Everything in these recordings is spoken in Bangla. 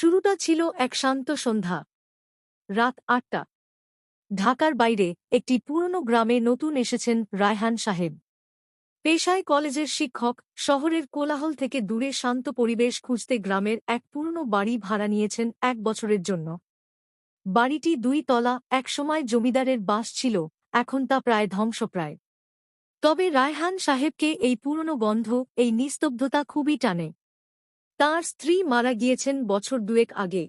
শুরুটা ছিল এক শান্ত সন্ধ্যা। রাত আটটা। ঢাকার বাইরে একটি পুরনো গ্রামে নতুন এসেছেন রায়হান সাহেব। পেশায় কলেজের শিক্ষক, শহরের কোলাহল থেকে দূরে শান্ত পরিবেশ খুঁজতে গ্রামের এক পুরনো বাড়ি ভাড়া নিয়েছেন এক বছরের জন্য। বাড়িটি দুই তলা একসময় জমিদারের বাস ছিল, এখন তা প্রায় ধ্বংসপ্রায়। তবে রায়হান সাহেবকে এই পুরনো গন্ধ, এই নিস্তব্ধতা খুবই টানে। তার স্ত্রী মারা গিয়েছেন বছর দুয়েক আগে।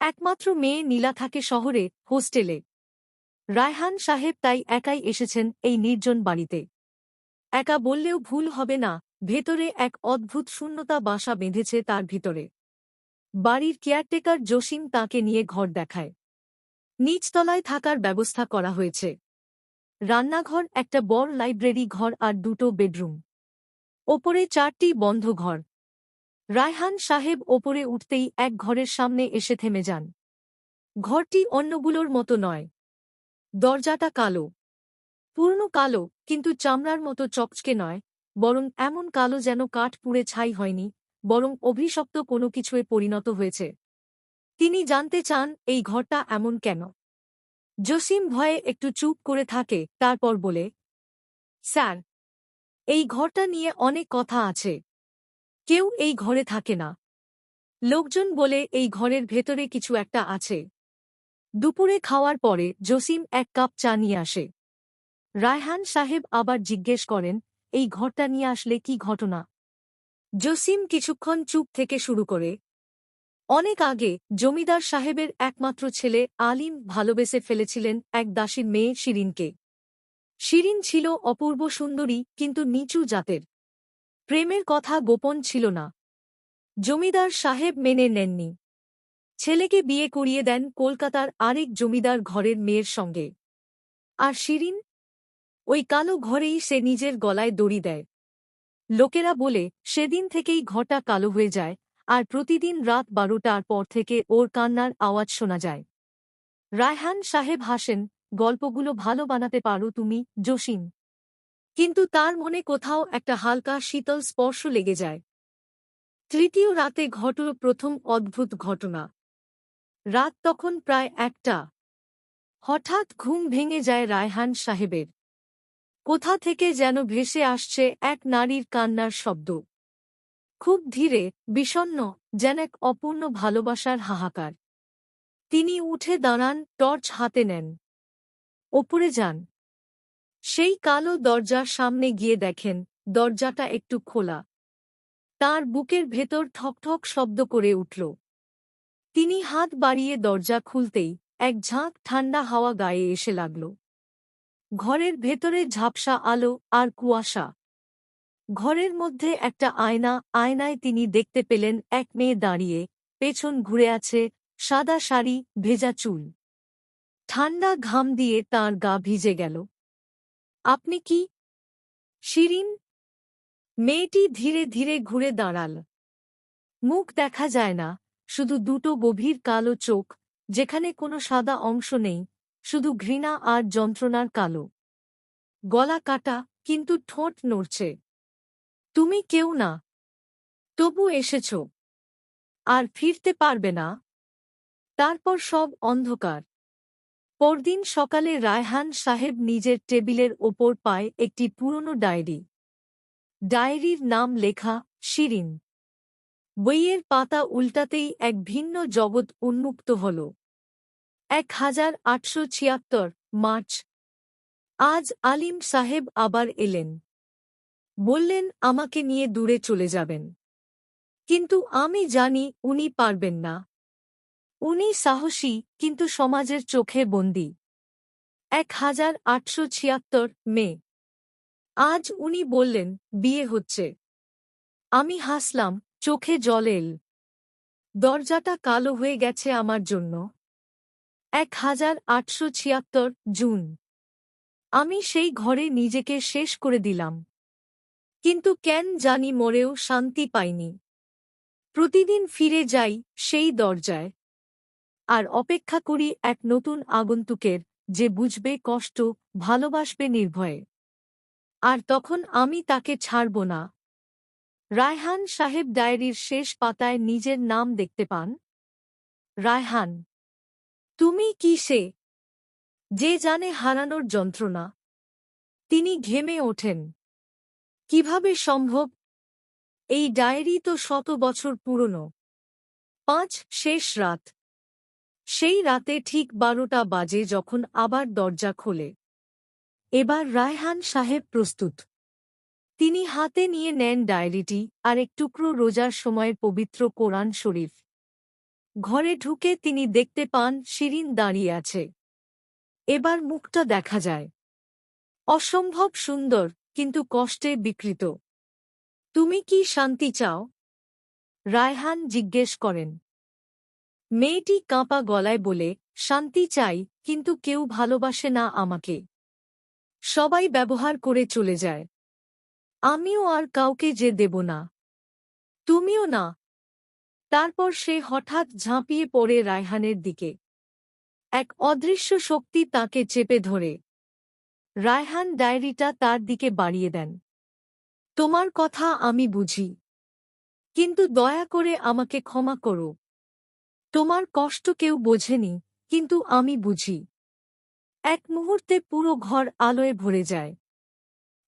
একমাত্র মেয়ে নীলা থাকে শহরে, হোস্টেলে। রায়হান সাহেব তাই একাই এসেছেন এই নির্জন বাড়িতে। একা বললেও ভুল হবে না, ভেতরে এক অদ্ভুত শূন্যতা বাসা বেঁধেছে তার ভিতরে। বাড়ির কেয়ারটেকার জসিম তাকে নিয়ে ঘর দেখায়। নিচতলায় থাকার ব্যবস্থা করা হয়েছে। রান্নাঘর, একটা বড় লাইব্রেরি ঘর আর দুটো বেডরুম। ওপরে চারটি বন্ধ ঘর। রায়হান সাহেব ওপরে উঠতেই এক ঘরের সামনে এসে থেমে যান। ঘরটি অন্যগুলোর মতো নয়। দরজাটা কালো। পূর্ণ কালো, কিন্তু চামড়ার মতো চকচকে নয়, বরং এমন কালো যেন কাঠ পুড়ে ছাই হয়নি, বরং অভিশপ্ত কোনো কিছুয়ে পরিণত হয়েছে। তিনি জানতে চান, এই ঘরটা এমন কেন? জসিম ভয়ে একটু চুপ করে থাকে, তারপর বলে, স্যার, এই ঘরটা নিয়ে অনেক কথা আছে। কেউ এই ঘরে থাকে না। লোকজন বলে এই ঘরের ভেতরে কিছু একটা আছে। দুপুরে খাওয়ার পরে জসিম এক কাপ চা নিয়ে আসে। রায়হান সাহেব আবার জিজ্ঞেস করেন, এই ঘরটা নিয়ে আসলে কি ঘটনা? জসিম কিছুক্ষণ চুপ থেকে শুরু করে। অনেক আগে জমিদার সাহেবের একমাত্র ছেলে আলিম ভালোবেসে ফেলেছিলেন এক দাসীর মেয়ে শিরিনকে। শিরিন ছিল অপূর্ব সুন্দরী, কিন্তু নিচু জাতের। প্রেমের কথা গোপন ছিল না। জমিদার সাহেব মেনে নেননি। ছেলেকে বিয়ে করিয়ে দেন কলকাতার আরেক জমিদার ঘরের মেয়ের সঙ্গে। আর শিরিন? ওই কালো ঘরেই সে নিজের গলায় দড়ি দেয়। লোকেরা বলে, সেদিন থেকেই ঘটা কালো হয়ে যায়, আর প্রতিদিন রাত বারোটার পর থেকে ওর কান্নার আওয়াজ শোনা যায়। রায়হান সাহেব হাসেন, গল্পগুলো ভালো বানাতে পারো তুমি, জসিম। কিন্তু তার মনে কোথাও একটা হালকা শীতল স্পর্শ লেগে যায়। তৃতীয় রাতে ঘটল প্রথম অদ্ভুত ঘটনা। রাত তখন প্রায় একটা। হঠাৎ ঘুম ভেঙে যায় রায়হান সাহেবের। কোথা থেকে যেন ভেসে আসছে এক নারীর কান্নার শব্দ। খুব ধীরে বিষণ্ন যেন এক অপূর্ণ ভালোবাসার হাহাকার। তিনি উঠে দাঁড়ান, টর্চ হাতে নেন। ওপরে যান। সেই কালো দরজার সামনে গিয়ে দেখেন, দরজাটা একটু খোলা। তার বুকের ভেতর ঠকঠক শব্দ করে উঠল। তিনি হাত বাড়িয়ে দরজা খুলতেই এক ঝাঁক ঠান্ডা হাওয়া গায়ে এসে লাগল। ঘরের ভেতরে ঝাপসা আলো আর কুয়াশা। ঘরের মধ্যে একটা আয়না, আয়নায় তিনি দেখতে পেলেন এক মেয়ে দাঁড়িয়ে, পেছন ঘুরে আছে সাদা শাড়ি, ভেজা চুল। ঠান্ডা ঘাম দিয়ে তার গা ভিজে গেল। আপনি কি? শিরিন? মেয়েটি ধীরে ধীরে ঘুরে দাঁড়াল। মুখ দেখা যায় না, শুধু দুটো গভীর কালো চোখ, যেখানে কোনো সাদা অংশ নেই, শুধু ঘৃণা আর যন্ত্রণার কালো। গলা কাটা, কিন্তু ঠোঁট নড়ছে। তুমি কেউ না। তবু এসেছ। আর ফিরতে পারবে না। তারপর সব অন্ধকার। পরদিন সকালে রায়হান সাহেব নিজের টেবিলের ওপর পায় একটি পুরনো ডায়েরি। ডায়েরির নাম লেখা, শিরিন। বইয়ের পাতা উল্টাতেই এক ভিন্ন জগৎ উন্মুক্ত হল। এক হাজার আটশো ছিয়াত্তর, মার্চ। আজ আলিম সাহেব আবার এলেন। বললেন, আমাকে নিয়ে দূরে চলে যাবেন। কিন্তু আমি জানি উনি পারবেন না। উনি সাহসী, কিন্তু সমাজের চোখে বন্দী। এক হাজার আটশো ছিয়াত্তর মে। আজ উনি বললেন, বিয়ে হচ্ছে। আমি হাসলাম, চোখে জল এল। দরজাটা কালো হয়ে গেছে আমার জন্য। এক হাজার আটশো ছিয়াত্তর জুন। আমি সেই ঘরে নিজেকে শেষ করে দিলাম। কিন্তু কেন জানি মরেও শান্তি পাইনি। প্রতিদিন ফিরে যাই সেই দরজায়। আর অপেক্ষা করি এক নতুন আগন্তুকের, যে বুঝবে কষ্ট, ভালোবাসবে নির্ভয়ে। আর তখন আমি তাকে ছাড়ব না। রায়হান সাহেব ডায়েরির শেষ পাতায় নিজের নাম দেখতে পান। রায়হান, তুমি কি সে? যে জানে হারানোর যন্ত্রণা। তিনি ঘেমে ওঠেন। কীভাবে সম্ভব? এই ডায়েরি তো শত বছর পুরনো। পাঁচ শেষ রাত। সেই রাতে ঠিক বারোটা বাজে যখন আবার দরজা খোলে। এবার রায়হান সাহেব প্রস্তুত। তিনি হাতে নিয়ে নেন ডায়েরিটি আর এক টুকরো রোজার সময়ের পবিত্র কোরআন শরীফ। ঘরে ঢুকে তিনি দেখতে পান শিরিন দাঁড়িয়ে আছে। এবার মুখটা দেখা যায়। অসম্ভব সুন্দর, কিন্তু কষ্টে বিকৃত। তুমি কি শান্তি চাও? রায়হান জিজ্ঞেস করেন। মেয়েটি কাঁপা গলায় বলে, শান্তি চাই, কিন্তু কেউ ভালোবাসে না আমাকে। সবাই ব্যবহার করে চলে যায়। আমিও আর কাউকে যে দেব না। তুমিও না। তারপর সে হঠাৎ ঝাঁপিয়ে পড়ে রায়হানের দিকে। এক অদৃশ্য শক্তি তাকে চেপে ধরে। রায়হান ডায়েরিটা তার দিকে বাড়িয়ে দেন। তোমার কথা আমি বুঝি। কিন্তু দয়া করে আমাকে ক্ষমা করো। তোমার কষ্ট কেউ বোঝেনি, কিন্তু আমি বুঝি। এক মুহূর্তে পুরো ঘর আলোয় ভরে যায়।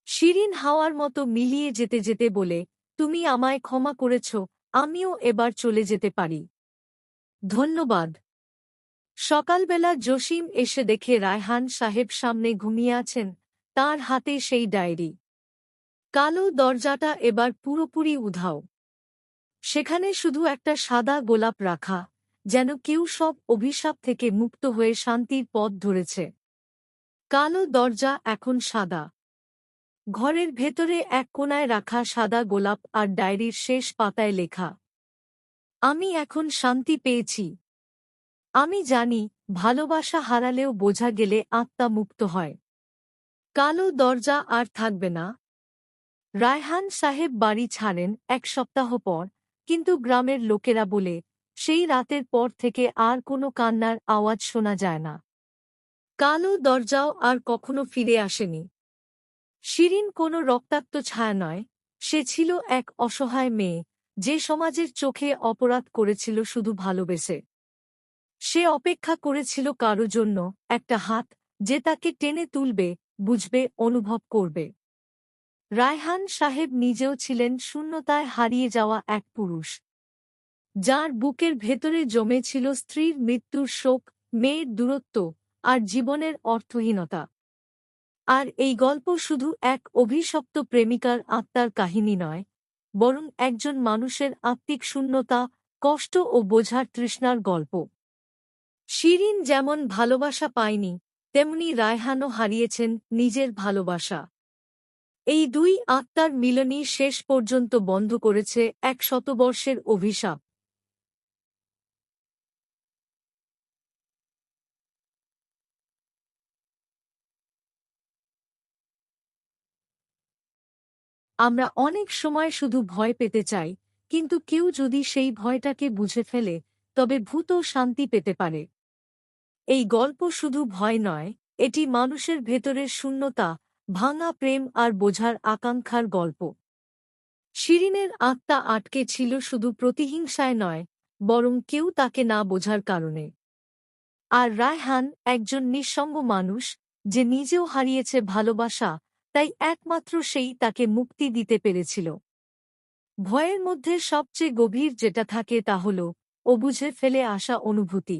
শিরিন হাওয়ার মতো মিলিয়ে যেতে যেতে বলে, তুমি আমায় ক্ষমা করেছ, আমিও এবার চলে যেতে পারি। ধন্যবাদ। সকালবেলা জসিম এসে দেখে রায়হান সাহেব সামনে ঘুমিয়ে আছেন, তার হাতে সেই ডায়েরি। কালো দরজাটা এবার পুরোপুরি উধাও। সেখানে শুধু একটা সাদা গোলাপ রাখা। যেন কেউ সব অভিশাপ থেকে মুক্ত হয়ে শান্তির পথ ধরেছে। কালো দরজা এখন সাদা। ঘরের ভেতরে এক কোনায় রাখা সাদা গোলাপ আর ডায়েরির শেষ পাতায় লেখা, আমি এখন শান্তি পেয়েছি। আমি জানি ভালোবাসা হারালেও বোঝা গেলে আত্মা মুক্ত হয়। কালো দরজা আর থাকবে না। রায়হান সাহেব বাড়ি ছাড়েন এক সপ্তাহ পর, কিন্তু গ্রামের লোকেরা বলে সেই রাতের পর থেকে আর কোনো কান্নার আওয়াজ শোনা যায় না। কালো দরজাও আর কখনো ফিরে আসেনি। শিরিন কোনো রক্তাক্ত ছায়া নয়, সে ছিল এক অসহায় মেয়ে, যে সমাজের চোখে অপরাধ করেছিল শুধু ভালোবেসে। সে অপেক্ষা করেছিল কারও জন্য একটা হাত, যে তাকে টেনে তুলবে, বুঝবে, অনুভব করবে। রায়হান সাহেব নিজেও ছিলেন শূন্যতায় হারিয়ে যাওয়া এক পুরুষ। যার বুকের ভেতরে জমেছিল স্ত্রীর মৃত্যুর শোক, মেয়ের দূরত্ব আর জীবনের অর্থহীনতা। আর এই গল্প শুধু এক অভিশপ্ত প্রেমিকার আত্মার কাহিনী নয়, বরং একজন মানুষের আত্মিক শূন্যতা, কষ্ট ও বোঝার তৃষ্ণার গল্প। শিরিন যেমন ভালোবাসা পায়নি, তেমনি রায়হানও হারিয়েছেন নিজের ভালোবাসা। এই দুই আত্মার মিলনই শেষ পর্যন্ত বন্ধ করেছে এক শতবর্ষের অভিশাপ। আমরা অনেক সময় শুধু ভয় পেতে চাই, কিন্তু কেউ যদি সেই ভয়টাকে বুঝে ফেলে, তবে ভূত শান্তি পেতে পারে। এই গল্প শুধু ভয় নয়, এটি মানুষের ভেতরের শূন্যতা, ভাঙা প্রেম আর বোঝার আকাঙ্ক্ষার গল্প। শিরিনের আত্মা আটকে ছিল শুধু প্রতিহিংসায় নয়, বরং কেউ তাকে না বোঝার কারণে। আর রায়হান একজন নিঃসঙ্গ মানুষ, যে নিজেও হারিয়েছে ভালোবাসা তাই একমাত্র সেই তাকে মুক্তি দিতে পেরেছিল। ভয়ের মধ্যে সবচেয়ে গভীর যেটা থাকে তা হল বুঝে ফেলে আসা অনুভূতি।